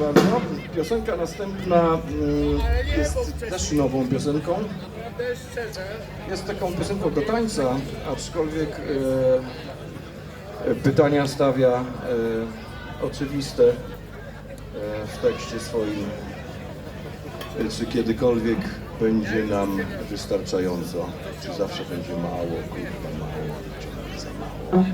bardzo. Piosenka następna jest też nową piosenką. Jest taką piosenką do tańca, aczkolwiek pytania stawia oczywiste w tekście swoim. Czy kiedykolwiek będzie nam wystarczająco? Czy zawsze będzie mało? Kurwa, mało, ciągle za mało.